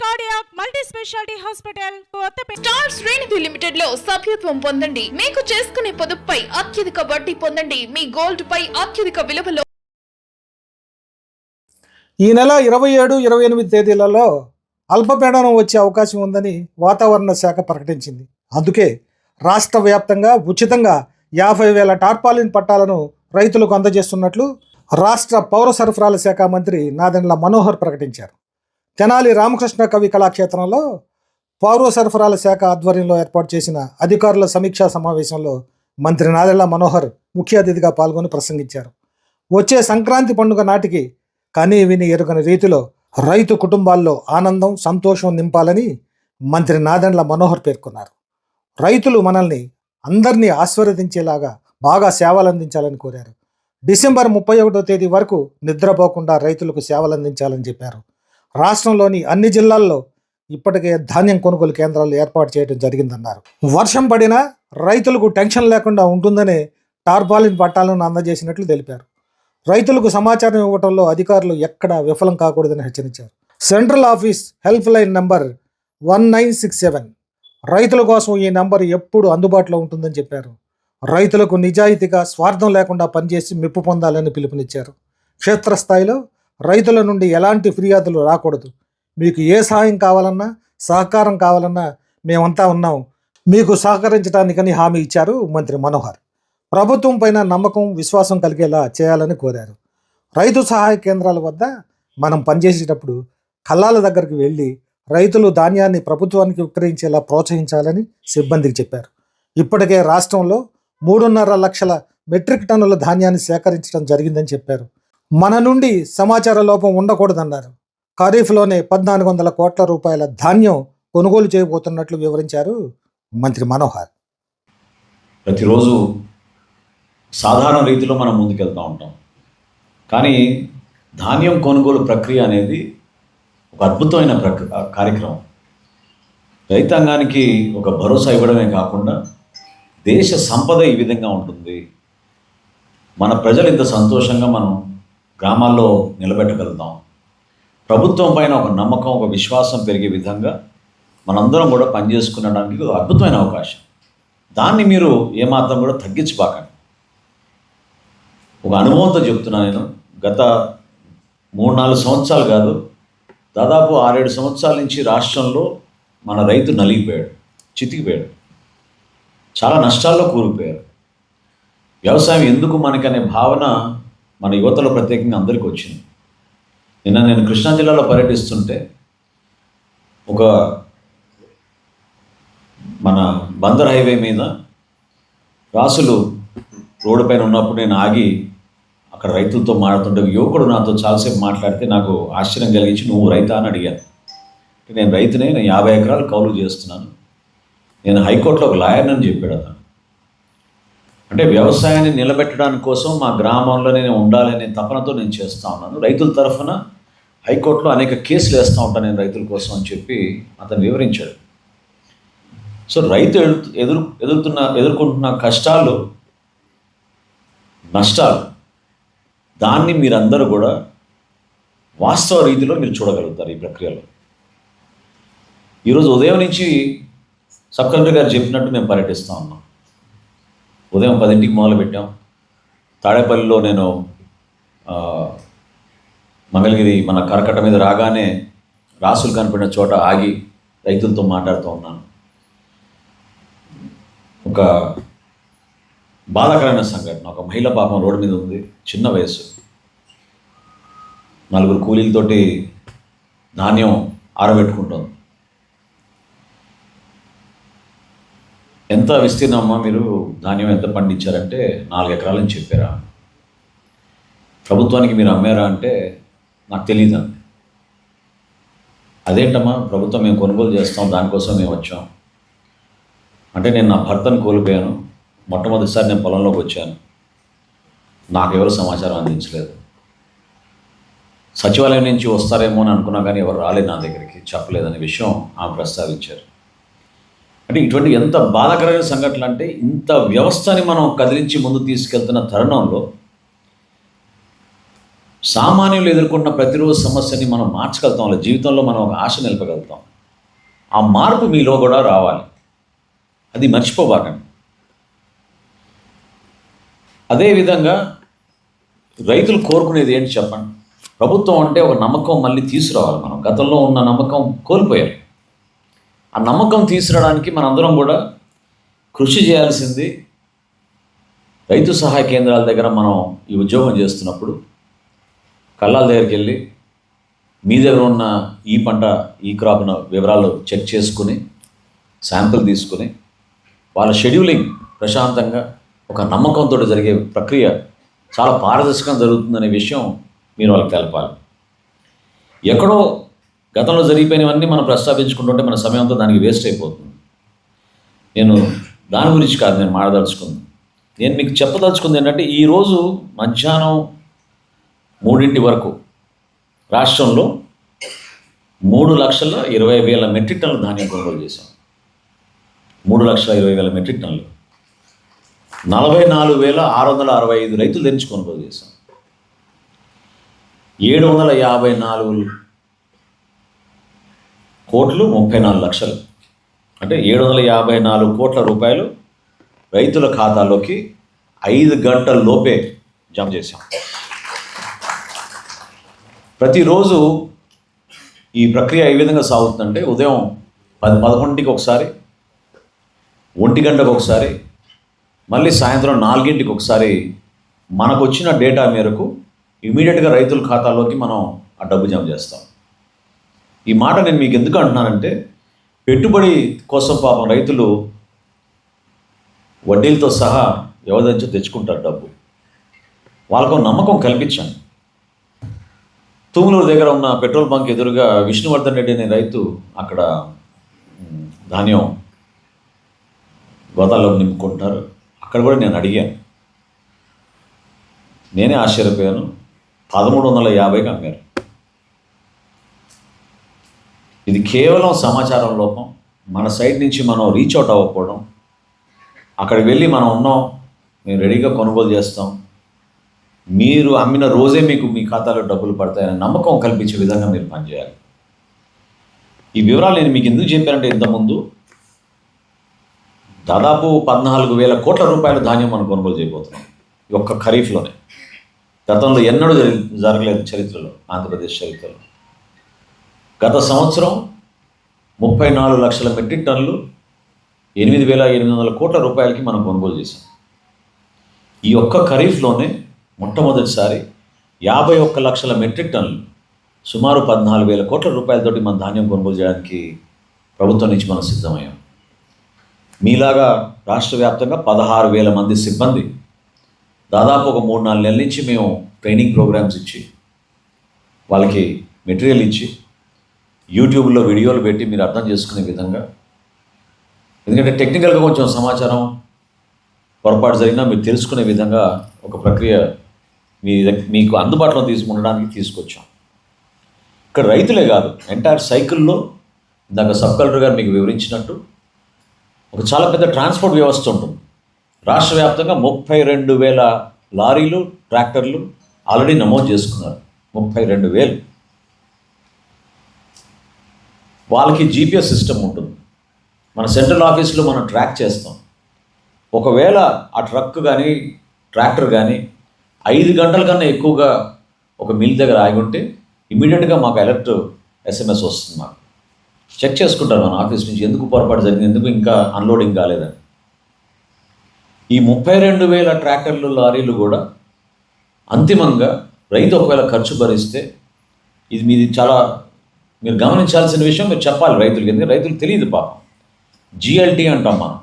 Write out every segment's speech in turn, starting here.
Cardiac multi speciality hospital star శ్రేణిధి లిమిటెడ్లో సభ్యత్వం పొందండి. మీకు చేసుకునే పొదుపుపై అత్యధిక వడ్డీ పొందండి. మీ గోల్డ్ పై అత్యధిక విలువలో ఈ నెల ఇరవై ఏడు ఇరవై ఎనిమిది తేదీలలో అల్పపీడనం వచ్చే అవకాశం ఉందని వాతావరణ శాఖ ప్రకటించింది. అందుకే రాష్ట్ర వ్యాప్తంగా ఉచితంగా యాభై వేల టార్పాలిన్ పట్టాలను రైతులకు అందజేస్తున్నట్లు రాష్ట్ర పౌర సరఫరాల శాఖ మంత్రి నాదెండ్ల మనోహర్ ప్రకటించారు. తెనాలి రామకృష్ణ కవి కళాక్షేత్రంలో పౌర సరఫరాల శాఖ ఆధ్వర్యంలో ఏర్పాటు చేసిన అధికారుల సమీక్షా సమావేశంలో మంత్రి నాదెళ్ళ మనోహర్ ముఖ్య అతిథిగా పాల్గొని ప్రసంగించారు. వచ్చే సంక్రాంతి పండుగ నాటికి కని విని ఎరుగని రీతిలో రైతు కుటుంబాల్లో ఆనందం సంతోషం నింపాలని మంత్రి నాదెండ్ల మనోహర్ పేర్కొన్నారు. రైతులు మనల్ని అందరినీ ఆశీర్వదించేలాగా బాగా సేవలు అందించాలని కోరారు. డిసెంబర్ ముప్పై ఒకటో తేదీ వరకు నిద్రపోకుండా రైతులకు సేవలు అందించాలని చెప్పారు. రాష్ట్రంలోని అన్ని జిల్లాల్లో ఇప్పటికే ధాన్యం కొనుగోలు కేంద్రాలు ఏర్పాటు చేయడం జరిగిందన్నారు. వర్షం పడినా రైతులకు టెన్షన్ లేకుండా ఉంటుందనే టార్పాలిన్ పట్టాలను అందజేసినట్లు తెలిపారు. రైతులకు సమాచారం ఇవ్వడంలో అధికారులు ఎక్కడా విఫలం కాకూడదని హెచ్చరించారు. Central office help line number one nine six seven. రైతుల కోసం ఈ నంబర్ ఎప్పుడు అందుబాటులో ఉంటుందని చెప్పారు. రైతులకు నిజాయితీగా స్వార్థం లేకుండా పనిచేసి మెప్పు పొందాలని పిలుపునిచ్చారు. క్షేత్రస్థాయిలో రైతుల నుండి ఎలాంటి ఫిర్యాదులు రాకూడదు. మీకు ఏ సహాయం కావాలన్నా సహకారం కావాలన్నా మేమంతా ఉన్నాం. మీకు సహకరించడానికని హామీ ఇచ్చారు మంత్రి మనోహర్. ప్రభుత్వం పైన నమ్మకం విశ్వాసం కలిగేలా చేయాలని కోరారు. రైతు సహాయ కేంద్రాల వద్ద మనం పనిచేసేటప్పుడు కల్లాల దగ్గరికి వెళ్ళి రైతులు ధాన్యాన్ని ప్రభుత్వానికి విక్రయించేలా ప్రోత్సహించాలని సిబ్బందికి చెప్పారు. ఇప్పటికే రాష్ట్రంలో మూడున్నర లక్షల మెట్రిక్ టన్నుల ధాన్యాన్ని సేకరించడం జరిగిందని చెప్పారు. మన నుండి సమాచార లోపం ఉండకూడదన్నారు. ఖరీఫ్లోనే పద్నాలుగు వందల కోట్ల రూపాయల ధాన్యం కొనుగోలు చేయబోతున్నట్లు వివరించారు మంత్రి మనోహర్. ప్రతిరోజు సాధారణ రీతిలో మనం ముందుకెళ్తూ ఉంటాం. కానీ ధాన్యం కొనుగోలు ప్రక్రియ అనేది ఒక అద్భుతమైన ప్రక్ కార్యక్రమం. రైతాంగానికి ఒక భరోసా ఇవ్వడమే కాకుండా దేశ సంపద ఈ విధంగా ఉంటుంది. మన ప్రజలు ఇంత సంతోషంగా మనం గ్రామాల్లో నిలబెట్టగలుగుతాం. ప్రభుత్వం పైన ఒక నమ్మకం ఒక విశ్వాసం పెరిగే విధంగా మనందరం కూడా పనిచేసుకునడానికి ఒక అద్భుతమైన అవకాశం. దాన్ని మీరు ఏమాత్రం కూడా తగ్గించబాకండి. ఒక అనుభవంతో చెప్తున్నా నేను. గత మూడు నాలుగు సంవత్సరాలు కాదు దాదాపు ఆరేడు సంవత్సరాల నుంచి రాష్ట్రంలో మన రైతు నలిగిపోయాడు చితికిపోయాడు. చాలా నష్టాల్లో కూరుకుపోయారు. వ్యవసాయం ఎందుకు మనకనే భావన మన యువతలో ప్రత్యేకంగా అందరికీ వచ్చింది. నిన్న నేను కృష్ణా జిల్లాలో పర్యటిస్తుంటే ఒక మన బందర్ హైవే మీద రాసులు రోడ్డు పైన ఉన్నప్పుడు నేను ఆగి అక్కడ రైతులతో మాట్లాడుతుంటే యువకుడు నాతో చాలాసేపు మాట్లాడితే నాకు ఆశ్చర్యం కలిగించి నువ్వు రైతా? అని అడిగాను. నేను రైతునే నేను యాభై ఎకరాలు కౌలు చేస్తున్నాను. నేను హైకోర్టులో ఒక లాయర్ని చెప్పాడు అతను. అంటే వ్యవసాయాన్ని నిలబెట్టడం కోసం మా గ్రామంలో నేను ఉండాలనే తపనతో నేను చేస్తూ ఉన్నాను. రైతుల తరఫున హైకోర్టులో అనేక కేసులు వేస్తూ ఉంటాను నేను రైతుల కోసం అని చెప్పి అతను వివరించాడు. సో రైతు ఎదురు ఎదురు ఎదురుతున్న ఎదుర్కొంటున్న కష్టాలు నష్టాలు దాన్ని మీరందరూ కూడా వాస్తవ రీతిలో మీరు చూడగలుగుతారు ఈ ప్రక్రియలో. ఈరోజు ఉదయం నుంచి సబ్ కలెక్టర్ గారు చెప్పినట్టు మేము పర్యటిస్తూ ఉన్నాం. ఉదయం పదింటికి మొదలు పెట్టాం. తాడేపల్లిలో నేను మంగళగిరి మన కరకట్ట మీద రాగానే రాసులు కనపడిన చోట ఆగి రైతులతో మాట్లాడుతూ ఉన్నాను. ఒక బాధాకరమైన సంఘటన. ఒక మహిళ పాపం రోడ్డు మీద ఉంది. చిన్న వయసు నలుగురు కూలీలతోటి ధాన్యం ఆరబెట్టుకుంటుంది. ఎంత విస్తీర్ణమ్మా మీరు ధాన్యం ఎంత పండించారంటే నాలుగు ఎకరాలని చెప్పారా? ప్రభుత్వానికి మీరు అమ్మారా అంటే నాకు తెలియదు అండి అదేంటమ్మా ప్రభుత్వం మేము కొనుగోలు చేస్తాం దానికోసం మేము వచ్చాం. అంటే నేను నా భర్తను కోల్పోయాను. మొట్టమొదటిసారి నేను పొలంలోకి వచ్చాను. నాకు ఎవరు సమాచారం అందించలేదు. సచివాలయం నుంచి వస్తారేమో అని అనుకున్నా కానీ ఎవరు రాలేదు నా దగ్గరికి చెప్పలేదనే విషయం ఆమె ప్రస్తావించారు. అంటే ఇటువంటి ఎంత బాధాకరమైన సంఘటనలు అంటే ఇంత వ్యవస్థని మనం కదిలించి ముందు తీసుకెళ్తున్న తరుణంలో సామాన్యులు ఎదుర్కొంటున్న ప్రతిరోజు సమస్యని మనం మార్చగలుగుతాం వాళ్ళ జీవితంలో మనం ఒక ఆశ నిలపగలుగుతాం. ఆ మార్పు మీలో కూడా రావాలి. అది మర్చిపోబాకండి. అదేవిధంగా రైతులు కోరుకునేది ఏంటి చెప్పండి? ప్రభుత్వం అంటే ఒక నమ్మకం మళ్ళీ తీసుకురావాలి మనం. గతంలో ఉన్న నమ్మకం కోల్పోయారు. ఆ నమ్మకం తీసుకురావడానికి మనందరం కూడా కృషి చేయాల్సింది రైతు సహాయ కేంద్రాల దగ్గర మనం ఈ ఉద్యోగం చేస్తున్నప్పుడు కళ్ళాల దగ్గరికి వెళ్ళి మీ దగ్గర ఉన్న ఈ పంట ఈ క్రాప్ వివరాలు చెక్ చేసుకుని శాంపిల్ తీసుకుని వాళ్ళ షెడ్యూలింగ్ ప్రశాంతంగా ఒక నమ్మకంతో జరిగే ప్రక్రియ చాలా పారదర్శకంగా జరుగుతుందనే విషయం మీరు వాళ్ళకి తెలపాలి. ఎక్కడో గతంలో జరిగిపోయినవన్నీ మనం ప్రస్తావించుకుంటుంటే మన సమయం అంతా దానికి వేస్ట్ అయిపోతుంది. నేను దాని గురించి కాదు నేను మాట్లాదలుచుకుంది నేను మీకు చెప్పదలుచుకుంది ఏంటంటే ఈరోజు మధ్యాహ్నం మూడింటి వరకు రాష్ట్రంలో మూడు లక్షల ఇరవై వేల మెట్రిక్ టన్నులు ధాన్యం కొనుగోలు చేశాం. మూడు లక్షల ఇరవై వేల మెట్రిక్ టన్నులు. నలభై నాలుగు వేల ఆరు వందల అరవై ఐదు రైతులు తెరించి కొనుగోలు చేశాం. ఏడు వందల యాభై నాలుగు కోట్లు ముప్పై నాలుగు లక్షలు. అంటే ఏడు వందల యాభై నాలుగు కోట్ల రూపాయలు రైతుల ఖాతాలోకి ఐదు గంటల లోపే జమ చేశాం. ప్రతిరోజు ఈ ప్రక్రియ ఏ విధంగా సాగుతుందంటే ఉదయం పది పదకొండింటికి ఒకసారి ఒంటి గంటకు ఒకసారి మళ్ళీ సాయంత్రం నాలుగింటికి ఒకసారి మనకు వచ్చిన డేటా మేరకు ఇమీడియట్గా రైతుల ఖాతాలోకి మనం ఆ డబ్బు జమ చేస్తాం. ఈ మాట నేను మీకు ఎందుకు అంటున్నానంటే పెట్టుబడి కోసం పాపం రైతులు వడ్డీలతో సహా ఎవరి తెచ్చుకుంటారు డబ్బు. వాళ్ళకు నమ్మకం కల్పించాను తూములూరు దగ్గర ఉన్న పెట్రోల్ బంక్ ఎదురుగా విష్ణువర్ధన్ రెడ్డి అనే రైతు అక్కడ ధాన్యం గోదాల్లో నింపుకుంటారు. అక్కడ కూడా నేను అడిగాను. నేనే ఆశ్చర్యపోయాను. పదమూడు వందల యాభైకి అమ్మారు. ఇది కేవలం సమాచారం లోపం. మన సైడ్ నుంచి మనం రీచ్ అవుట్ అవ్వకపోవడం. అక్కడికి వెళ్ళి మనం ఉన్నాం మేము రెడీగా కొనుగోలు చేస్తాం. మీరు అమ్మిన రోజే మీకు మీ ఖాతాలో డబ్బులు పడతాయనే నమ్మకం కల్పించే విధంగా మీరు పనిచేయాలి. ఈ వివరాలు నేను మీకు ఎందుకు చెప్పానంటే ఇంతకుముందు దాదాపు పద్నాలుగు వేల కోట్ల రూపాయల ధాన్యం మనం కొనుగోలు చేయబోతున్నాం. ఈ ఒక్క ఖరీఫ్లోనే. గతంలో ఎన్నడూ జరగలేదు చరిత్రలో ఆంధ్రప్రదేశ్ చరిత్రలో. గత సంవత్సరం ముప్పై నాలుగు లక్షల మెట్రిక్ టన్నులు ఎనిమిది వేల ఎనిమిది వందల కోట్ల రూపాయలకి మనం కొనుగోలు చేశాం. ఈ ఒక్క ఖరీఫ్లోనే మొట్టమొదటిసారి యాభై ఒక్క లక్షల మెట్రిక్ టన్నులు సుమారు పద్నాలుగు వేల కోట్ల రూపాయలతోటి మన ధాన్యం కొనుగోలు చేయడానికి ప్రభుత్వం నుంచి మనం సిద్ధమయ్యాం. మీలాగా రాష్ట్ర వ్యాప్తంగా పదహారు వేల మంది సిబ్బంది దాదాపు ఒక మూడు నాలుగు నెలల నుంచి మేము ట్రైనింగ్ ప్రోగ్రామ్స్ ఇచ్చి వాళ్ళకి మెటీరియల్ ఇచ్చి యూట్యూబ్లో వీడియోలు పెట్టి మీరు అర్థం చేసుకునే విధంగా. ఎందుకంటే టెక్నికల్గా కొంచెం సమాచారం పొరపాటు జరిగినా మీరు తెలుసుకునే విధంగా ఒక ప్రక్రియ మీ మీకు అందుబాటులో తీసుకుండడానికి తీసుకొచ్చాం. ఇక్కడ రైతులే కాదు ఎంటైర్ సైకిల్లో ఇందాక సబ్ కలెక్టర్ గారు మీకు వివరించినట్టు ఒక చాలా పెద్ద ట్రాన్స్పోర్ట్ వ్యవస్థ ఉంటుంది. రాష్ట్ర వ్యాప్తంగా ముప్పై రెండు వేల లారీలు ట్రాక్టర్లు ఆల్రెడీ నమోదు చేసుకున్నారు. ముప్పై రెండు వేలు. వాళ్ళకి జీపీఎస్ సిస్టమ్ ఉంటుంది. మన సెంట్రల్ ఆఫీస్లో మనం ట్రాక్ చేస్తాం. ఒకవేళ ఆ ట్రక్ కానీ ట్రాక్టర్ కానీ ఐదు గంటల కన్నా ఎక్కువగా ఒక మిల్ దగ్గర ఆగి ఉంటే ఇమీడియట్గా మాకు అలర్ట్ ఎస్ఎంఎస్ వస్తుంది మాకు. చెక్ చేసుకుంటారు మన ఆఫీస్ నుంచి ఎందుకు పొరపాటు జరిగింది ఎందుకు ఇంకా అన్లోడింగ్ కాలేదని. ఈ ముప్పై రెండు వేల ట్రాక్టర్లు లారీలు కూడా అంతిమంగా రైతు ఒకవేళ ఖర్చు భరిస్తే ఇది మీది చాలా మీరు గమనించాల్సిన విషయం మీరు చెప్పాలి రైతులకి ఎందుకంటే రైతులు తెలియదు పాపం. జిఎల్టీ అంటాం మనం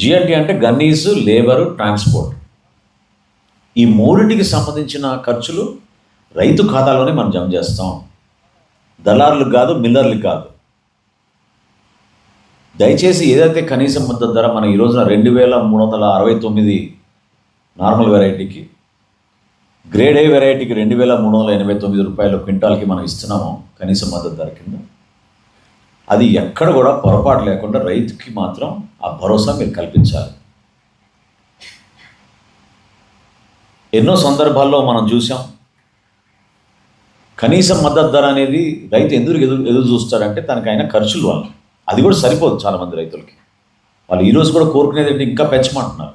జిఎల్టీ అంటే గన్నీసు లేబరు ట్రాన్స్పోర్ట్. ఈ మూడింటికి సంబంధించిన ఖర్చులు రైతు ఖాతాలోనే మనం జమ చేస్తాం. దళారులకు కాదు మిల్లర్లకు కాదు. దయచేసి ఏదైతే కనీస మద్దతు ధర మనం ఈ రోజున రెండు వేల మూడు వందల అరవై తొమ్మిది నార్మల్ వెరైటీకి గ్రేడ్ ఏ వెరైటీకి రెండు వేల మూడు వందల ఎనభై తొమ్మిది రూపాయల క్వింటాల్కి మనం ఇస్తున్నాము కనీస మద్దతు ధర కింద. అది ఎక్కడ కూడా పొరపాటు లేకుండా రైతుకి మాత్రం ఆ భరోసా మీరు కల్పించాలి. ఎన్నో సందర్భాల్లో మనం చూసాం. కనీసం మద్దతు ధర అనేది రైతు ఎందుకు ఎదురు ఎదురు చూస్తారంటే తనకు ఆయన ఖర్చులు వాళ్ళు. అది కూడా సరిపోదు చాలామంది రైతులకి. వాళ్ళు ఈరోజు కూడా కోరుకునేది ఇంకా పెంచమంటున్నారు.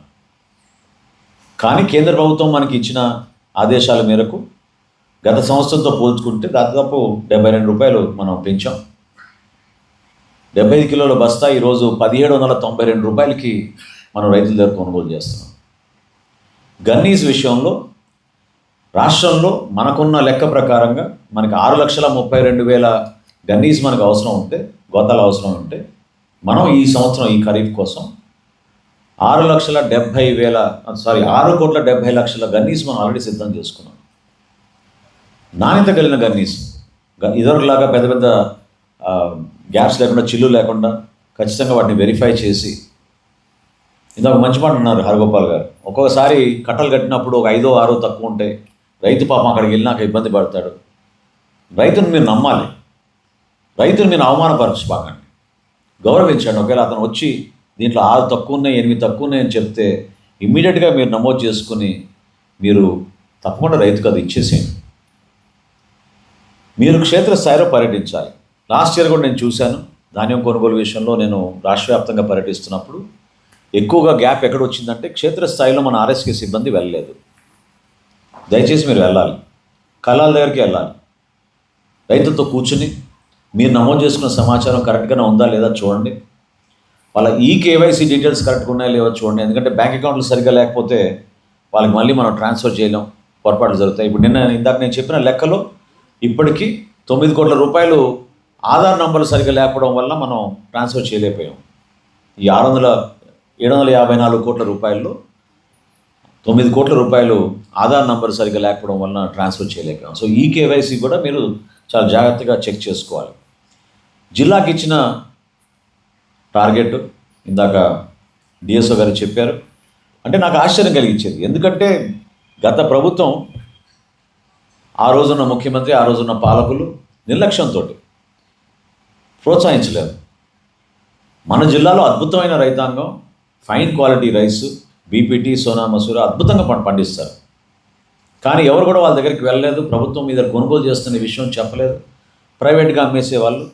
కానీ కేంద్ర ప్రభుత్వం మనకి ఇచ్చిన ఆదేశాల మేరకు గత సంవత్సరంతో పోల్చుకుంటే దాదాపు డెబ్బై రెండు రూపాయలు మనం పెంచాం. డెబ్బై ఐదు కిలోల బస్తా ఈరోజు పదిహేడు వందల తొంభై రెండు రూపాయలకి మనం రైతుల దగ్గర కొనుగోలు చేస్తున్నాం. గన్నీస్ విషయంలో రాష్ట్రంలో మనకున్న లెక్క ప్రకారంగా మనకి ఆరు లక్షల ముప్పై రెండు వేల గన్నీస్ మనకు అవసరం ఉంటే గోతాలు అవసరం ఉంటే మనం ఈ సంవత్సరం ఈ ఖరీఫ్ కోసం ఆరు లక్షల డెబ్భై వేల సారీ ఆరు కోట్ల డెబ్భై లక్షల గన్నీస్ మనం ఆల్రెడీ సిద్ధం చేసుకున్నాం. నాణ్యత కలిగిన గన్నీస్ గ- ఇదివరకులాగా పెద్ద పెద్ద గ్యాప్స్ లేకుండా చిల్లు లేకుండా ఖచ్చితంగా వాటిని వెరిఫై చేసి ఇందాక మంచి మాట అన్నారు హరగోపాల్ గారు ఒక్కొక్కసారి కట్టలు కట్టినప్పుడు ఒక ఐదో ఆరో తక్కువ ఉంటాయి రైతు పాపం అక్కడికి వెళ్ళినాక ఇబ్బంది పడతాడు. రైతుని మీరు నమ్మాలి. రైతుని మీరు అవమానపరచబాకండి. గౌరవించండి. ఒకవేళ అతను వచ్చి దీంట్లో ఆరు తక్కువ ఉన్నాయి ఎనిమిది తక్కువ ఉన్నాయని చెప్తే ఇమ్మీడియట్గా మీరు నమోదు చేసుకుని మీరు తప్పకుండా రైతుకు అది ఇచ్చేసేయండి. మీరు క్షేత్రస్థాయిలో పర్యటించాలి. లాస్ట్ ఇయర్ కూడా నేను చూశాను. ధాన్యం కొనుగోలు విషయంలో నేను రాష్ట్ర వ్యాప్తంగా పర్యటిస్తున్నప్పుడు ఎక్కువగా గ్యాప్ ఎక్కడ వచ్చిందంటే క్షేత్రస్థాయిలో మన ఆర్ఎస్కే సిబ్బంది వెళ్ళలేదు. దయచేసి మీరు వెళ్ళాలి. కళాల దగ్గరికి వెళ్ళాలి. రైతులతో కూర్చుని మీరు నమోదు చేసుకున్న సమాచారం కరెక్ట్గానే ఉందా లేదా చూడండి. వాళ్ళ ఈ కేవైసీ డీటెయిల్స్ కరెక్ట్గా ఉన్నాయో లేవో చూడండి. ఎందుకంటే బ్యాంక్ అకౌంట్లు సరిగ్గా లేకపోతే వాళ్ళకి మళ్ళీ మనం ట్రాన్స్ఫర్ చేయలేం. పొరపాట్లు జరుగుతాయి. ఇప్పుడు నిన్న ఇందాక నేను చెప్పిన లెక్కలో ఇప్పటికీ తొమ్మిది కోట్ల రూపాయలు ఆధార్ నంబర్లు సరిగ్గా లేకపోవడం వల్ల మనం ట్రాన్స్ఫర్ చేయలేకపోయాం. ఈ ఆరు వందల ఏడు వందల యాభై నాలుగు కోట్ల రూపాయల్లో తొమ్మిది కోట్ల రూపాయలు ఆధార్ నంబర్ సరిగ్గా లేకపోవడం వలన ట్రాన్స్ఫర్ చేయలేకపోయాం. సో ఈ కేవైసీ కూడా మీరు చాలా జాగ్రత్తగా చెక్ చేసుకోవాలి. జిల్లాకి ఇచ్చిన టార్గెట్ ఇందాక డిఎస్ఓ గారు చెప్పారు. అంటే నాకు ఆశ్చర్యం కలిగించేది. ఎందుకంటే గత ప్రభుత్వం ఆ రోజున్న ముఖ్యమంత్రి ఆ రోజున్న పాలకులు నిర్లక్ష్యంతో ప్రోత్సహించలేదు. మన జిల్లాలో అద్భుతమైన రైతాంగం fine quality rice BPT Sona Masoori అద్భుతంగా పం- పండిస్తారు. కానీ ఎవరు కూడా వాళ్ళ దగ్గరికి వెళ్ళలేదు. ప్రభుత్వం మీద కొనుగోలు చేస్తున్న విషయం చెప్పలేదు. ప్రైవేట్గా అమ్మేసేవాళ్ళు.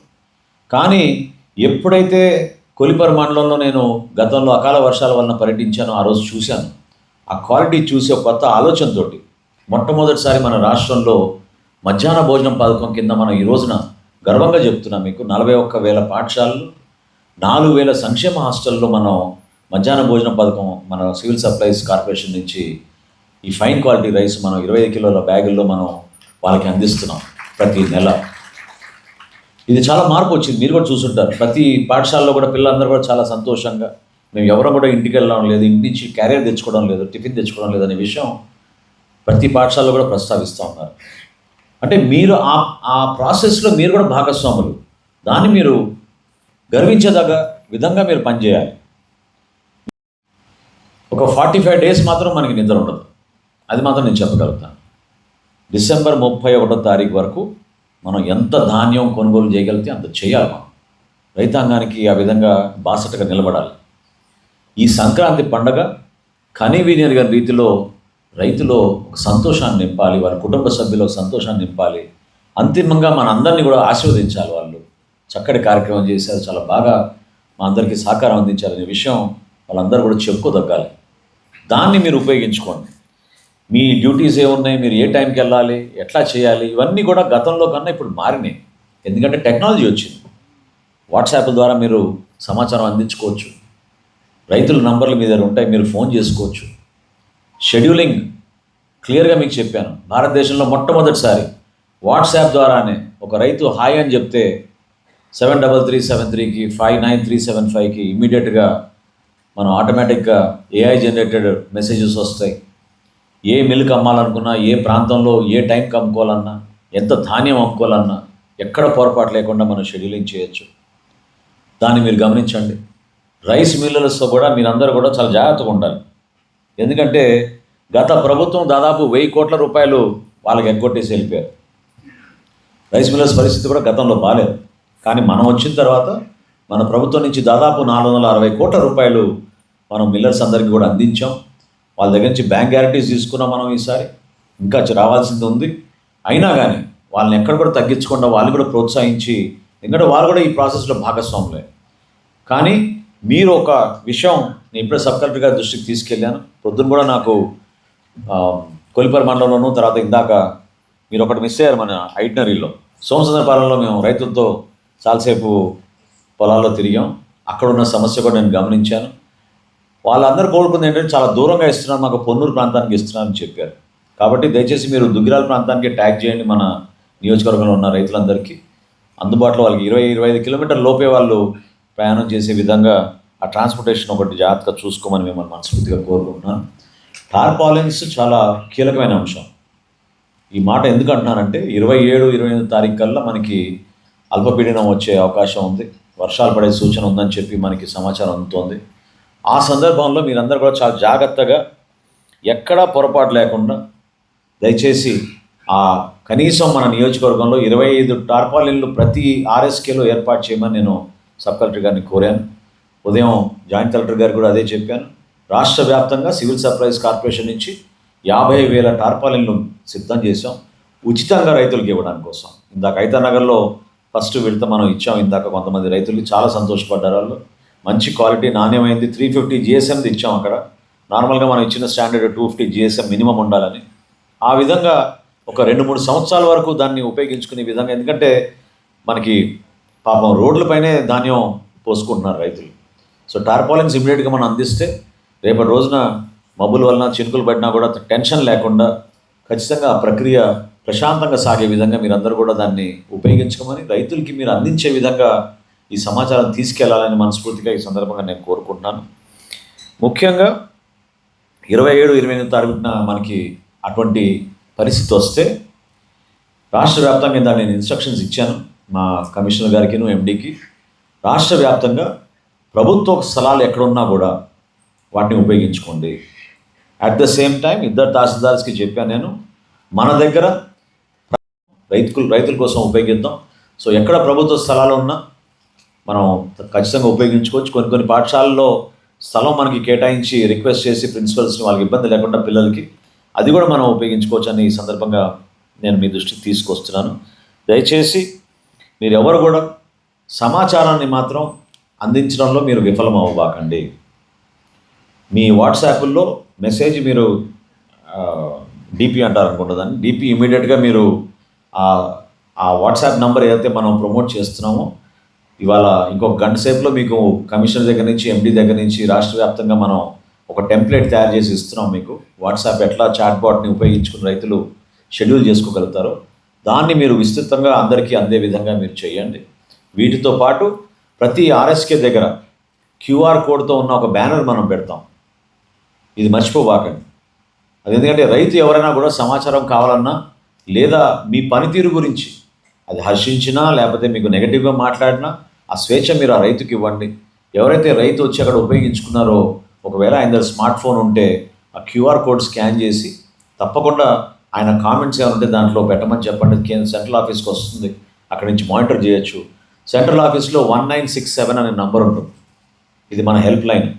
కానీ ఎప్పుడైతే కొలిపర్ మండలంలో నేను గతంలో అకాల వర్షాల వలన పర్యటించాను ఆ రోజు చూశాను. ఆ క్వాలిటీ చూసి ఒక కొత్త ఆలోచనతోటి మొట్టమొదటిసారి మన రాష్ట్రంలో మధ్యాహ్న భోజనం పథకం కింద మనం ఈ రోజున గర్వంగా చెప్తున్నాం మీకు నలభై ఒక్క వేల పాఠశాలలు నాలుగు వేల సంక్షేమ హాస్టల్లో మనం మధ్యాహ్న భోజన పథకం మన సివిల్ సప్లైస్ కార్పొరేషన్ నుంచి ఈ ఫైన్ క్వాలిటీ రైస్ మనం ఇరవై ఐదు కిలోల బ్యాగుల్లో మనం వాళ్ళకి అందిస్తున్నాం ప్రతి నెల. ఇది చాలా మార్పు వచ్చింది. మీరు కూడా చూసుంటారు. ప్రతి పాఠశాలలో కూడా పిల్లలందరూ కూడా చాలా సంతోషంగా మేము ఎవరు కూడా ఇంటికి వెళ్ళడం లేదు ఇంటి నుంచి క్యారియర్ తెచ్చుకోవడం లేదు టిఫిన్ తెచ్చుకోవడం లేదు అనే విషయం ప్రతి పాఠశాలలో కూడా ప్రస్తావిస్తూ ఉన్నారు. అంటే మీరు ఆ ఆ ప్రాసెస్లో మీరు కూడా భాగస్వాములు. దాన్ని మీరు గర్వించేదగ్గ విధంగా మీరు పనిచేయాలి. ఒక ఫార్టీ ఫైవ్ డేస్ మాత్రం మనకి నిద్ర ఉండదు. అది మాత్రం నేను చెప్పగలుగుతాను. డిసెంబర్ ముప్పై ఒకటో తారీఖు వరకు మనం ఎంత ధాన్యం కొనుగోలు చేయగలిగితే అంత చేయాలి మనం. రైతాంగానికి ఆ విధంగా బాసటగా నిలబడాలి. ఈ సంక్రాంతి పండగ కనీవినియర్ రీతిలో రైతులో ఒక సంతోషాన్ని నింపాలి వారి కుటుంబ సభ్యులు సంతోషాన్ని నింపాలి. అంతిమంగా మన అందరినీ కూడా ఆశీర్వదించాలి వాళ్ళు. చక్కటి కార్యక్రమం చేశారు చాలా బాగా మా అందరికీ సహకారం అందించారనే విషయం వాళ్ళందరూ కూడా చెప్పుకోదగ్గాలి. దాన్ని మీరు ఉపయోగించుకోండి. మీ డ్యూటీస్ ఏమున్నాయి? మీరు ఏ టైంకి వెళ్ళాలి? ఎట్లా చేయాలి? ఇవన్నీ కూడా గతంలో కన్నా ఇప్పుడు మారినాయి. ఎందుకంటే టెక్నాలజీ వచ్చింది. వాట్సాప్ ద్వారా మీరు సమాచారం అందించుకోవచ్చు. రైతుల నంబర్లు మీ దగ్గర ఉంటాయి. మీరు ఫోన్ చేసుకోవచ్చు. షెడ్యూలింగ్ క్లియర్గా మీకు చెప్పాను. భారతదేశంలో మొట్టమొదటిసారి వాట్సాప్ ద్వారానే ఒక రైతు హాయ్ అని చెప్తే సెవెన్ డబల్ త్రీ సెవెన్ త్రీకి ఫైవ్ నైన్ త్రీ సెవెన్ ఫైవ్కి ఇమీడియట్గా మనం ఆటోమేటిక్గా ఏఐ జనరేటెడ్ మెసేజెస్ వస్తాయి. ఏ మిల్క్ అమ్మాలనుకున్నా ఏ ప్రాంతంలో ఏ టైంకి అమ్ముకోవాలన్నా ఎంత ధాన్యం అమ్ముకోవాలన్నా ఎక్కడ పొరపాటు లేకుండా మనం షెడ్యూలింగ్ చేయొచ్చు. దాన్ని మీరు గమనించండి. రైస్ మిల్లర్స్తో కూడా మీరందరూ కూడా చాలా జాగ్రత్తగా ఉండాలి. ఎందుకంటే గత ప్రభుత్వం దాదాపు వెయ్యి కోట్ల రూపాయలు వాళ్ళకి ఎగ్గొట్టేసి వెళ్ళిపోయారు. రైస్ మిల్లర్స్ పరిస్థితి కూడా గతంలో బాగాలేదు కానీ మనం వచ్చిన తర్వాత మన ప్రభుత్వం నుంచి దాదాపు నాలుగు వందల అరవై కోట్ల రూపాయలు మనం మిల్లర్స్ అందరికీ కూడా అందించాం. వాళ్ళ దగ్గర నుంచి బ్యాంక్ గ్యారంటీస్ తీసుకున్నాం మనం ఈసారి. ఇంకా రావాల్సింది ఉంది. అయినా కానీ వాళ్ళని ఎక్కడ కూడా తగ్గించకుండా వాళ్ళు కూడా ప్రోత్సహించి ఎందుకంటే వాళ్ళు కూడా ఈ ప్రాసెస్లో భాగస్వాములే. కానీ మీరు ఒక విషయం నేను ఇప్పుడే సబ్ కలెక్టర్ గారి దృష్టికి తీసుకెళ్ళాను. పొద్దున్న కూడా నాకు ఆ, కొలిపర్ మండలంలోనూ తర్వాత ఇందాక మీరు ఒకటి మిస్ అయ్యారు మన ఐటనరీలో. సోమసుందరపాలెంలో మేము రైతులతో చాలాసేపు పొలాల్లో తిరిగాం. అక్కడ ఉన్న సమస్య కూడా నేను గమనించాను. వాళ్ళందరూ కోరుకుంది ఏంటంటే చాలా దూరంగా ఇస్తున్నారు మాకు పొన్నూరు ప్రాంతానికి ఇస్తున్నారని చెప్పారు. కాబట్టి దయచేసి మీరు దుగ్గిరాల ప్రాంతానికి ట్యాగ్ చేయండి మన నియోజకవర్గంలో ఉన్న రైతులందరికీ. అందుబాటులో వాళ్ళకి ఇరవై ఇరవై ఐదు కిలోమీటర్ల లోపే వాళ్ళు ప్రయాణం చేసే విధంగా ఆ ట్రాన్స్పోర్టేషన్ ఒకటి జాగ్రత్తగా చూసుకోమని మిమ్మల్ని మనస్ఫూర్తిగా కోరుకుంటున్నాను. టార్పాలిన్స్ చాలా కీలకమైన అంశం. ఈ మాట ఎందుకు అంటున్నానంటే ఇరవై ఏడు ఇరవై ఎనిమిది తారీఖు కల్లా మనకి అల్పపీడనం వచ్చే అవకాశం ఉంది. వర్షాలు పడే సూచన ఉందని చెప్పి మనకి సమాచారం అందుతోంది. ఆ సందర్భంలో మీరందరూ కూడా చాలా జాగ్రత్తగా ఎక్కడా పొరపాటు లేకుండా దయచేసి ఆ కనీసం మన నియోజకవర్గంలో ఇరవై ఐదు టార్పాలిన్లు ప్రతి ఆర్ఎస్కేలో ఏర్పాటు చేయమని నేను సబ్ కలెక్టర్ గారిని కోరాను. ఉదయం జాయింట్ కలెక్టర్ గారు కూడా అదే చెప్పాను రాష్ట్ర వ్యాప్తంగా సివిల్ సప్లైస్ కార్పొరేషన్ నుంచి యాభై వేల టార్పాలిన్లు సిద్ధం చేశాం. ఉచితంగా రైతులకు ఇవ్వడానికి కోసం. ఇందాక ఐతానగర్లో ఫస్ట్ విడత మనం ఇచ్చాం. ఇందాక కొంతమంది రైతులు చాలా సంతోషపడ్డారు వాళ్ళు. మంచి క్వాలిటీ నాణ్యమైంది. త్రీ ఫిఫ్టీ జిఎస్ఎంది ఇచ్చాం అక్కడ. నార్మల్గా మనం ఇచ్చిన standard two fifty GSM minimum ఉండాలని. ఆ విధంగా ఒక రెండు మూడు సంవత్సరాల వరకు దాన్ని ఉపయోగించుకునే విధంగా ఎందుకంటే మనకి పాపం రోడ్లపైనే ధాన్యం పోసుకుంటున్నారు రైతులు. సో టార్పాలిన్స్ ఇమీడియట్గా మనం అందిస్తే రేపటి రోజున మబ్బుల వలన చినుకులు పడినా కూడా టెన్షన్ లేకుండా ఖచ్చితంగా ఆ ప్రక్రియ ప్రశాంతంగా సాగే విధంగా మీరందరూ కూడా దాన్ని ఉపయోగించుకోమని రైతులకి మీరు అందించే విధంగా ఈ సమాచారం తీసుకెళ్ళాలని మనస్ఫూర్తిగా ఈ సందర్భంగా నేను కోరుకుంటున్నాను. ముఖ్యంగా ఇరవై ఏడు ఇరవై ఎనిమిది తారీఖున మనకి అటువంటి పరిస్థితి వస్తే రాష్ట్ర వ్యాప్తంగా దాన్ని నేను ఇన్స్ట్రక్షన్స్ ఇచ్చాను మా కమిషనర్ గారికి ఎండీకి రాష్ట్ర వ్యాప్తంగా ప్రభుత్వ స్థలాలు ఎక్కడున్నా కూడా వాటిని ఉపయోగించుకోండి. అట్ ద సేమ్ టైం ఇద్దరు తహసీల్దార్స్కి చెప్పాను నేను మన దగ్గర రైతులు రైతుల కోసం ఉపయోగిద్దాం. సో ఎక్కడ ప్రభుత్వ స్థలాలు ఉన్నా మనం ఖచ్చితంగా ఉపయోగించుకోవచ్చు. కొన్ని కొన్ని పాఠశాలల్లో స్థలం మనకి కేటాయించి రిక్వెస్ట్ చేసి ప్రిన్సిపల్స్ని వాళ్ళకి ఇబ్బంది లేకుండా పిల్లలకి అది కూడా మనం ఉపయోగించుకోవచ్చు అని ఈ సందర్భంగా నేను మీ దృష్టికి తీసుకొస్తున్నాను. దయచేసి మీరు ఎవరు కూడా సమాచారాన్ని మాత్రం అందించడంలో మీరు విఫలం అవ్వబాకండి మీ వాట్సాప్లో మెసేజ్ మీరు డిపి అంటారు అనుకుంటుందని డీపీ డిపి ఇమీడియట్గా మీరు ఆ- వాట్సాప్ నెంబర్ ఏదైతే మనం ప్రమోట్ చేస్తున్నామో ఇవాళ ఇంకొక గంట సేపులో మీకు కమిషనర్ దగ్గర నుంచి ఎండి దగ్గర నుంచి రాష్ట్ర వ్యాప్తంగా మనం ఒక టెంప్లెట్ తయారు చేసి ఇస్తున్నాం మీకు. వాట్సాప్ ఎట్లా చాట్ బాట్ని ఉపయోగించుకుని రైతులు షెడ్యూల్ చేసుకోగలుగుతారో దాన్ని మీరు విస్తృతంగా అందరికీ అందే విధంగా మీరు చేయండి. వీటితో పాటు ప్రతి ఆర్ఎస్కే దగ్గర క్యూఆర్ కోడ్తో ఉన్న ఒక బ్యానర్ మనం పెడతాం. ఇది మర్చిపోబాకండి. అది ఎందుకంటే రైతు ఎవరైనా కూడా సమాచారం కావాలన్నా లేదా మీ పనితీరు గురించి అది హర్షించినా లేకపోతే మీకు నెగటివ్గా మాట్లాడినా ఆ స్వేచ్ఛ మీరు ఆ రైతుకి ఇవ్వండి. ఎవరైతే రైతు వచ్చి అక్కడ ఉపయోగించుకున్నారో ఒకవేళ ఆయన దగ్గర స్మార్ట్ ఫోన్ ఉంటే ఆ క్యూఆర్ కోడ్ స్కాన్ చేసి తప్పకుండా ఆయన కామెంట్స్ ఏమైనా ఉంటే దాంట్లో పెట్టమని చెప్పండి. కేంద్ర సెంట్రల్ ఆఫీస్కి వస్తుంది. అక్కడి నుంచి మానిటర్ చేయొచ్చు. సెంట్రల్ ఆఫీస్లో వన్ నైన్ సిక్స్ సెవెన్ అనే నంబర్ ఉంటుంది. ఇది మన హెల్ప్ లైన్.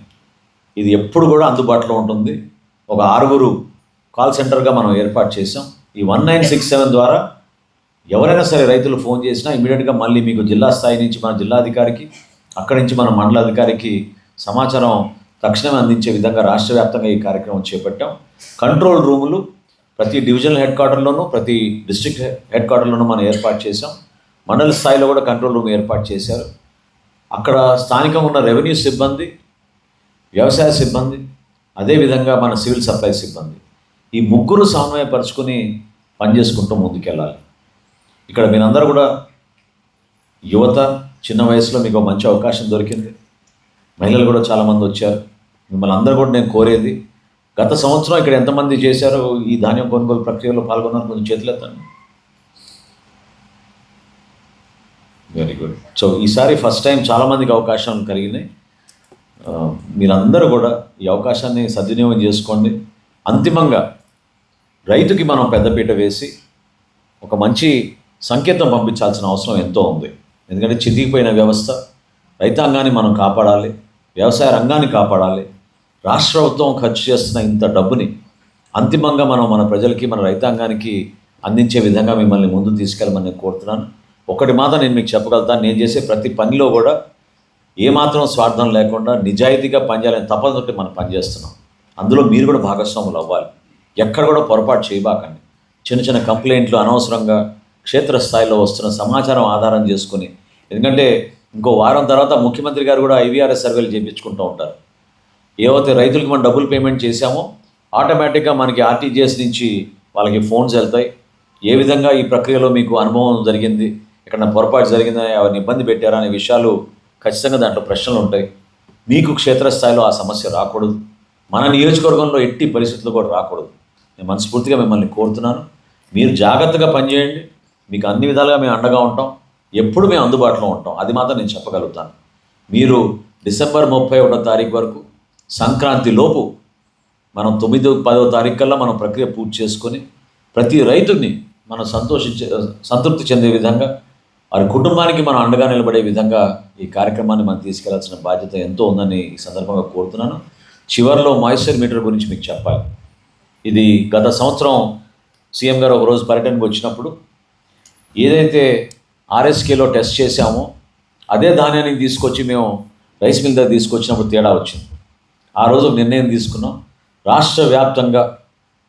ఇది ఎప్పుడు కూడా అందుబాటులో ఉంటుంది. ఒక ఆరుగురు కాల్ సెంటర్గా మనం ఏర్పాటు చేసాం ఈ వన్ నైన్ సిక్స్ సెవెన్ ద్వారా ఎవరైనా సరే రైతులు ఫోన్ చేసినా ఇమీడియట్గా మళ్ళీ మీకు జిల్లా స్థాయి నుంచి మన జిల్లాధికారికి అక్కడి నుంచి మన మండలాధికారికి సమాచారం తక్షణమే అందించే విధంగా రాష్ట్ర వ్యాప్తంగా ఈ కార్యక్రమం చేపట్టాం. కంట్రోల్ రూములు ప్రతి డివిజనల్ హెడ్ క్వార్టర్లోనూ ప్రతి డిస్ట్రిక్ట్ హెడ్ క్వార్టర్లోనూ మనం ఏర్పాటు చేసాం మండల స్థాయిలో కూడా కంట్రోల్ రూమ్ ఏర్పాటు చేశారు. అక్కడ స్థానికంగా ఉన్న రెవెన్యూ సిబ్బంది వ్యవసాయ సిబ్బంది అదేవిధంగా మన సివిల్ సప్లై సిబ్బంది ఈ ముగ్గురు సమన్వయపరుచుకొని పనిచేసుకుంటూ ముందుకెళ్ళాలి. ఇక్కడ మీరందరూ కూడా యువత చిన్న వయసులో మీకు మంచి అవకాశం దొరికింది. మహిళలు కూడా చాలామంది వచ్చారు. మిమ్మల్ని అందరూ కూడా నేను కోరేది గత సంవత్సరం ఇక్కడ ఎంతమంది చేశారో ఈ ధాన్యం కొనుగోలు ప్రక్రియలో పాల్గొన్నారు కొంచెం చేతులెత్తాను వెరీ గుడ్ సో ఈసారి ఫస్ట్ టైం చాలామందికి అవకాశం కలిగినాయి. మీరందరూ కూడా ఈ అవకాశాన్ని సద్వినియోగం చేసుకోండి. అంతిమంగా రైతుకి మనం పెద్దపీట వేసి ఒక మంచి సంకేతం పంపించాల్సిన అవసరం ఎంతో ఉంది. ఎందుకంటే చితికిపోయిన వ్యవస్థ రైతాంగాన్ని మనం కాపాడాలి వ్యవసాయ రంగాన్ని కాపాడాలి రాష్ట్ర ప్రభుత్వం ఖర్చు చేస్తున్న ఇంత డబ్బుని అంతిమంగా మనం మన ప్రజలకి మన రైతాంగానికి అందించే విధంగా మిమ్మల్ని ముందు తీసుకెళ్ళమని నేను కోరుతున్నాను. ఒకటి మాత్రం నేను మీకు చెప్పగలుగుతాను. నేను చేసే ప్రతి పనిలో కూడా ఏమాత్రం స్వార్థం లేకుండా నిజాయితీగా పనిచేయాలని తప్పనిసరి మనం పనిచేస్తున్నాం అందులో మీరు కూడా భాగస్వాములు అవ్వాలి. ఎక్కడ కూడా పొరపాటు చేయబాకండి. చిన్న చిన్న కంప్లైంట్లు అనవసరంగా క్షేత్రస్థాయిలో వస్తున్న సమాచారం ఆధారం చేసుకుని. ఎందుకంటే ఇంకో వారం తర్వాత ముఖ్యమంత్రి గారు కూడా ఐవీఆర్ఎస్ సర్వేలు చేయించుకుంటూ ఉంటారు. ఏవైతే రైతులకు మనం డబ్బులు పేమెంట్ చేశామో ఆటోమేటిక్గా మనకి ఆర్టీజీఎస్ నుంచి వాళ్ళకి ఫోన్స్ వెళ్తాయి. ఏ విధంగా ఈ ప్రక్రియలో మీకు అనుభవం జరిగింది ఎక్కడ పొరపాటు జరిగిందని ఎవరిని ఇబ్బంది పెట్టారా అనే విషయాలు ఖచ్చితంగా దాంట్లో ప్రశ్నలు ఉంటాయి. మీకు క్షేత్రస్థాయిలో ఆ సమస్య రాకూడదు. మన నియోజకవర్గంలో ఎట్టి పరిస్థితులు కూడా రాకూడదు. నేను మనస్ఫూర్తిగా మిమ్మల్ని కోరుతున్నాను. మీరు జాగ్రత్తగా పనిచేయండి. మీకు అన్ని విధాలుగా మేము అండగా ఉంటాం. ఎప్పుడు మేము అందుబాటులో ఉంటాం. అది మాత్రం నేను చెప్పగలుగుతాను. మీరు డిసెంబర్ ముప్పై ఒకటో తారీఖు వరకు సంక్రాంతి లోపు మనం తొమ్మిదో పదో తారీఖు కల్లా మనం ప్రక్రియ పూర్తి చేసుకొని ప్రతి రైతుని మనం సంతోషించే సంతృప్తి చెందే విధంగా వారి కుటుంబానికి మనం అండగా నిలబడే విధంగా ఈ కార్యక్రమాన్ని మనం తీసుకెళ్ళాల్సిన బాధ్యత ఎంతో ఉందని ఈ సందర్భంగా కోరుతున్నాను. చివరిలో మాయిశ్చర్ మీటర్ గురించి మీకు చెప్పాలి. ఇది గత సంవత్సరం సీఎం గారు ఒకరోజు పర్యటనకు వచ్చినప్పుడు ఏదైతే ఆర్ఎస్కేలో టెస్ట్ చేశామో అదే ధాన్యాన్ని తీసుకొచ్చి మేము రైస్ మిల్ దగ్గర తీసుకొచ్చినప్పుడు తేడా వచ్చింది. ఆ రోజు నిర్ణయం తీసుకున్నాం. రాష్ట్ర వ్యాప్తంగా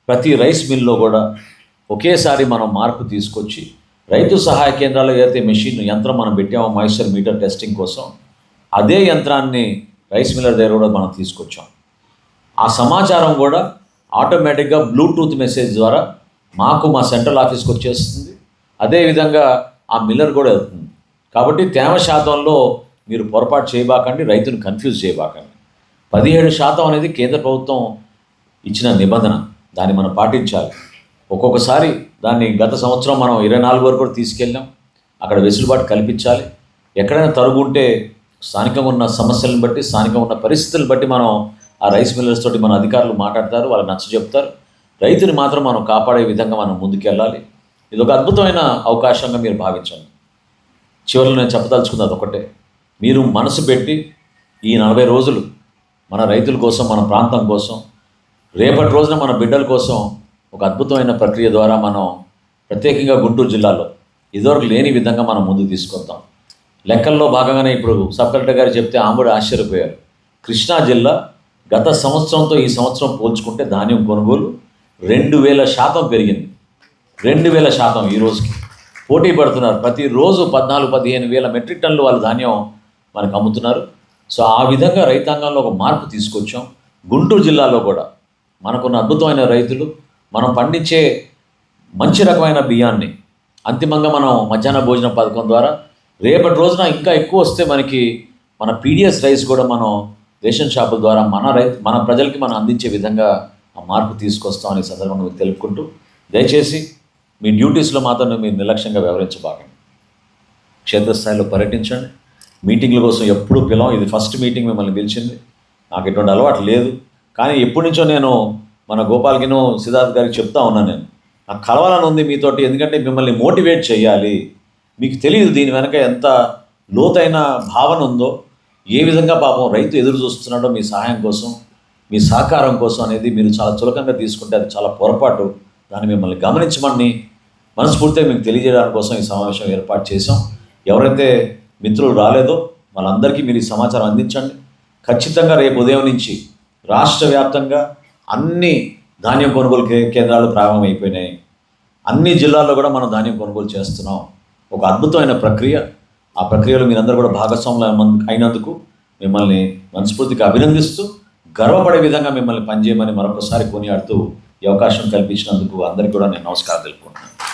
ప్రతి రైస్ మిల్లో కూడా ఒకేసారి మనం మార్పు తీసుకొచ్చి రైతు సహాయ కేంద్రాల్లో ఏదైతే మెషిన్ యంత్రం మనం పెట్టామో మాయిశ్చర్ మీటర్ టెస్టింగ్ కోసం అదే యంత్రాన్ని రైస్ మిల్లర్ దగ్గర కూడా మనం తీసుకొచ్చాం. ఆ సమాచారం కూడా ఆటోమేటిక్గా బ్లూటూత్ మెసేజ్ ద్వారా మాకు మా సెంట్రల్ ఆఫీస్కి వచ్చేస్తుంది. అదేవిధంగా ఆ మిల్లర్ కూడా వెళ్తుంది. కాబట్టి తేమ శాతంలో మీరు పొరపాటు చేయబాకండి రైతును కన్ఫ్యూజ్ చేయబాకండి. పదిహేడు శాతం అనేది కేంద్ర ప్రభుత్వం ఇచ్చిన నిబంధన దాన్ని మనం పాటించాలి. ఒక్కొక్కసారి దాన్ని గత సంవత్సరం మనం ఇరవై నాలుగు వరకు కూడా తీసుకెళ్ళాం. అక్కడ వెసులుబాటు కల్పించాలి. ఎక్కడైనా తరుగు ఉంటే స్థానికంగా ఉన్న సమస్యలను బట్టి స్థానికంగా ఉన్న పరిస్థితులను బట్టి మనం ఆ రైస్ మిల్లర్స్ తోటి మన అధికారులు మాట్లాడతారు వాళ్ళు నచ్చ చెప్తారు రైతుని మాత్రం మనం కాపాడే విధంగా మనం ముందుకెళ్ళాలి. ఇది ఒక అద్భుతమైన అవకాశంగా మీరు భావించండి. చివరిలో నేను చెప్పదలుచుకున్నది ఒకటే మీరు మనసు పెట్టి ఈ నలభై రోజులు మన రైతుల కోసం మన ప్రాంతం కోసం రేపటి రోజున మన బిడ్డల కోసం ఒక అద్భుతమైన ప్రక్రియ ద్వారా మనం ప్రత్యేకంగా గుంటూరు జిల్లాలో ఇదివరకు లేని విధంగా మనం ముందుకు తీసుకొద్దాం. లెక్కల్లో భాగంగానే ఇప్పుడు సబ్ కలెక్టర్ గారు చెప్తే ఆమెడు ఆశ్చర్యపోయారు. కృష్ణా జిల్లా గత సంవత్సరంతో ఈ సంవత్సరం పోల్చుకుంటే ధాన్యం కొనుగోలు రెండు వేల శాతం పెరిగింది. రెండు వేల శాతం ఈ రోజుకి. పోటీ పడుతున్నారు. ప్రతిరోజు పద్నాలుగు పదిహేను వేల మెట్రిక్ టన్నులు వాళ్ళ ధాన్యం మనకు అమ్ముతున్నారు. సో ఆ విధంగా రైతాంగంలో ఒక మార్పు తీసుకొచ్చాం. గుంటూరు జిల్లాలో కూడా మనకున్న అద్భుతమైన రైతులు మనం పండించే మంచి రకమైన బియ్యాన్ని అంతిమంగా మనం మధ్యాహ్న భోజన పథకం ద్వారా రేపటి రోజున ఇంకా ఎక్కువ వస్తే మనకి మన పీడిఎస్ రైస్ కూడా మనం రేషన్ షాపుల ద్వారా మన రైతు మన ప్రజలకి మనం అందించే విధంగా ఆ మార్పు తీసుకొస్తాం అనే సందర్భంగా తెలుపుకుంటూ దయచేసి మీ డ్యూటీస్లో మాత్రం మీరు నిర్లక్ష్యంగా వ్యవహరించబాకండి. క్షేత్రస్థాయిలో పర్యటించండి. మీటింగ్ల కోసం ఎప్పుడూ పిలవం. ఇది ఫస్ట్ మీటింగ్ మిమ్మల్ని పిలిచింది. నాకు ఎటువంటి అలవాటు లేదు. కానీ ఎప్పటి నుంచో నేను మన గోపాల్కినో సిద్ధార్థ్ గారికి చెప్తా ఉన్నాను నేను. నాకు కలవాలని ఉంది మీతోటి. ఎందుకంటే మిమ్మల్ని మోటివేట్ చేయాలి. మీకు తెలియదు దీని వెనక ఎంత లోతైన భావన ఉందో. ఏ విధంగా పాపం రైతు ఎదురు చూస్తున్నాడో మీ సహాయం కోసం మీ సహకారం కోసం అనేది మీరు చాలా చులకంగా తీసుకుంటే అది చాలా పొరపాటు. దాన్ని మిమ్మల్ని గమనించమని మనస్ఫూర్తిగా మీకు తెలియజేయడానికి కోసం ఈ సమావేశం ఏర్పాటు చేశాం. ఎవరైతే మిత్రులు రాలేదో వాళ్ళందరికీ మీరు ఈ సమాచారం అందించండి. ఖచ్చితంగా రేపు ఉదయం నుంచి రాష్ట్ర వ్యాప్తంగా అన్ని ధాన్యం కొనుగోలు కే- కేంద్రాలు ప్రారంభమైపోయినాయి అన్ని జిల్లాల్లో కూడా మనం ధాన్యం కొనుగోలు చేస్తున్నాం. ఒక అద్భుతమైన ప్రక్రియ. ఆ ప్రక్రియలో మీరందరూ కూడా భాగస్వాములు అయినందుకు మిమ్మల్ని మనస్ఫూర్తిగా అభినందిస్తూ గర్వపడే విధంగా మిమ్మల్ని పనిచేయమని మరొకసారి కొనియాడుతూ ఈ అవకాశం కల్పించినందుకు అందరికీ కూడా నేను నమస్కారం తెలుపుకుంటున్నాను.